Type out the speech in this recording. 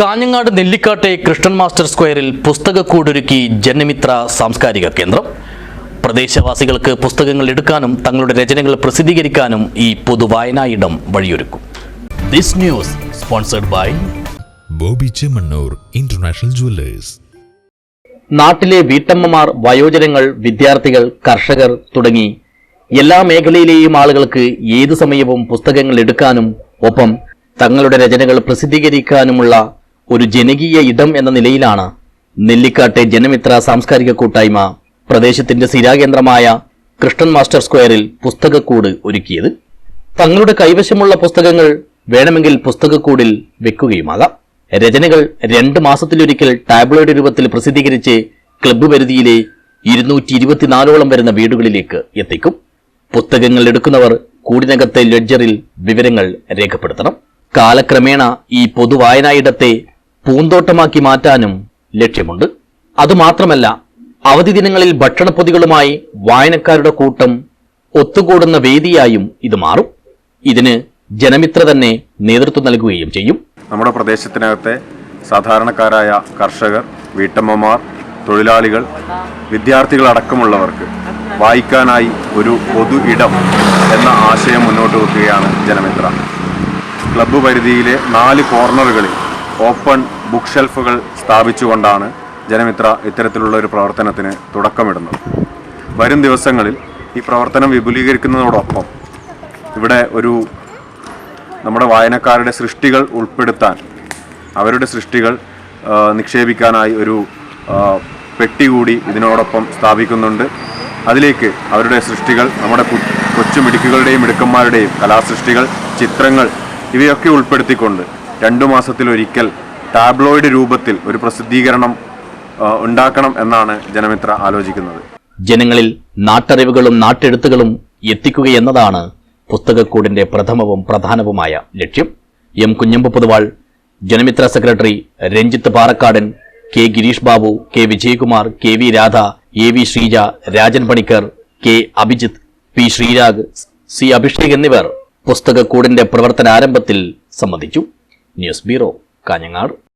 Kanhangad നെല്ലിക്കാട്ടെ Krishnan master സ്ക്വയറിൽ പുസ്തകക്കൂടൊരുക്കി ജനമിത്ര സാംസ്കാരിക കേന്ദ്രം. പ്രദേശവാസികൾക്ക് പുസ്തകങ്ങൾ എടുക്കാനും തങ്ങളുടെ രചനകൾ പ്രസിദ്ധീകരിക്കാനും ഈ പൊതുവായനാ ഇടം വഴിയൊരുക്കും. This news sponsored by Bobby Chemmanur international jewellers. നാട്ടിലെ വീട്ടമ്മമാർ വയോജനങ്ങൾ വിദ്യാർത്ഥികൾ കർഷകർ തുടങ്ങി എല്ലാ മേഖലയിലെയും ആളുകൾക്ക് ഏതു സമയവും പുസ്തകങ്ങൾ എടുക്കാനും ഒപ്പം തങ്ങളുടെ രചനകൾ പ്രസിദ്ധീകരിക്കാനുമുള്ള ഒരു ജനകീയ ഇടം എന്ന നിലയിലാണ് നെല്ലിക്കാട്ടെ ജനമിത്ര സാംസ്കാരിക കൂട്ടായ്മ പ്രദേശത്തിന്റെ സ്ഥിരാകേന്ദ്രമായ കൃഷ്ണൻ മാസ്റ്റർ സ്ക്വയറിൽ പുസ്തകക്കൂട് ഒരുക്കിയത്. തങ്ങളുടെ കൈവശമുള്ള പുസ്തകങ്ങൾ വേണമെങ്കിൽ പുസ്തകക്കൂടിൽ വെക്കുകയുമാകാം. രചനകൾ രണ്ട് മാസത്തിലൊരിക്കൽ ടാബ്ലോയിഡ് രൂപത്തിൽ പ്രസിദ്ധീകരിച്ച് ക്ലബ്ബ് പരിധിയിലെ ഇരുന്നൂറ്റി ഇരുപത്തിനാലോളം വരുന്ന വീടുകളിലേക്ക് എത്തിക്കും. പുസ്തകങ്ങൾ എടുക്കുന്നവർ കൂടിനകത്തെ ലെഡ്ജറിൽ വിവരങ്ങൾ രേഖപ്പെടുത്തണം. കാലക്രമേണ ഈ പൊതുവായനായിടത്തെ പൂന്തോട്ടമാക്കി മാറ്റാനും ലക്ഷ്യമുണ്ട്. അതുമാത്രമല്ല അവധി ദിനങ്ങളിൽ ഭക്ഷണപ്പൊതികളുമായി വായനക്കാരുടെ കൂട്ടം ഒത്തുകൂടുന്ന വേദിയായും ഇത് മാറും. ഇതിന് ജനമിത്ര തന്നെ നേതൃത്വം നൽകുകയും ചെയ്യും. നമ്മുടെ പ്രദേശത്തിനകത്തെ സാധാരണക്കാരായ കർഷകർ വീട്ടമ്മമാർ തൊഴിലാളികൾ വിദ്യാർത്ഥികളടക്കമുള്ളവർക്ക് വായിക്കാനായി ഒരു പൊതു ഇടം എന്ന ആശയം മുന്നോട്ട് വെക്കുകയാണ് ജനമിത്ര. ക്ലബ്ബ് പരിധിയിലെ നാല് കോർണറുകളിൽ ഓപ്പൺ ബുക്ക് ഷെൽഫുകൾ സ്ഥാപിച്ചുകൊണ്ടാണ് ജനമിത്ര ഇത്തരത്തിലുള്ള ഒരു പ്രവർത്തനത്തിന് തുടക്കമിടുന്നത്. വരും ദിവസങ്ങളിൽ ഈ പ്രവർത്തനം വിപുലീകരിക്കുന്നതോടൊപ്പം ഇവിടെ ഒരു നമ്മുടെ വായനക്കാരുടെ സൃഷ്ടികൾ ഉൾപ്പെടുത്താൻ അവരുടെ സൃഷ്ടികൾ നിക്ഷേപിക്കാനായി ഒരു പെട്ടി കൂടി ഇതിനോടൊപ്പം സ്ഥാപിക്കുന്നുണ്ട്. അതിലേക്ക് അവരുടെ സൃഷ്ടികൾ നമ്മുടെ കൊച്ചു മിടുക്കുകളുടെയും മിടുക്കന്മാരുടെയും കലാസൃഷ്ടികൾ ചിത്രങ്ങൾ ഇവയൊക്കെ ഉൾപ്പെടുത്തിക്കൊണ്ട് രണ്ടു മാസത്തിലൊരിക്കൽ ടാബ്ലോയിഡ് രൂപത്തിൽ ഒരു പ്രസിദ്ധീകരണം ഉണ്ടാക്കണം എന്നാണ് ജനമിത്ര ആലോചിക്കുന്നത്. ജനങ്ങളിൽ നാട്ടറിവുകളും നാട്ടെഴുത്തുകളും എത്തിക്കുകയെന്നതാണ് പുസ്തകക്കൂടിന്റെ പ്രഥമവും പ്രധാനവുമായ ലക്ഷ്യം. M Kunhamba Poduval Janamithra secretary Ranjith Parakkadan K Girish Babu K Vijayakumar K V Radha A V Sreeja Rajan Panicker K Abhijith P Sreerag C Abhishek എന്നിവർ പുസ്തകക്കൂടിന്റെ പ്രവർത്തനാരംഭത്തിൽ സംബന്ധിച്ചു. News bureau. കാഞ്ഞങ്ങാട്.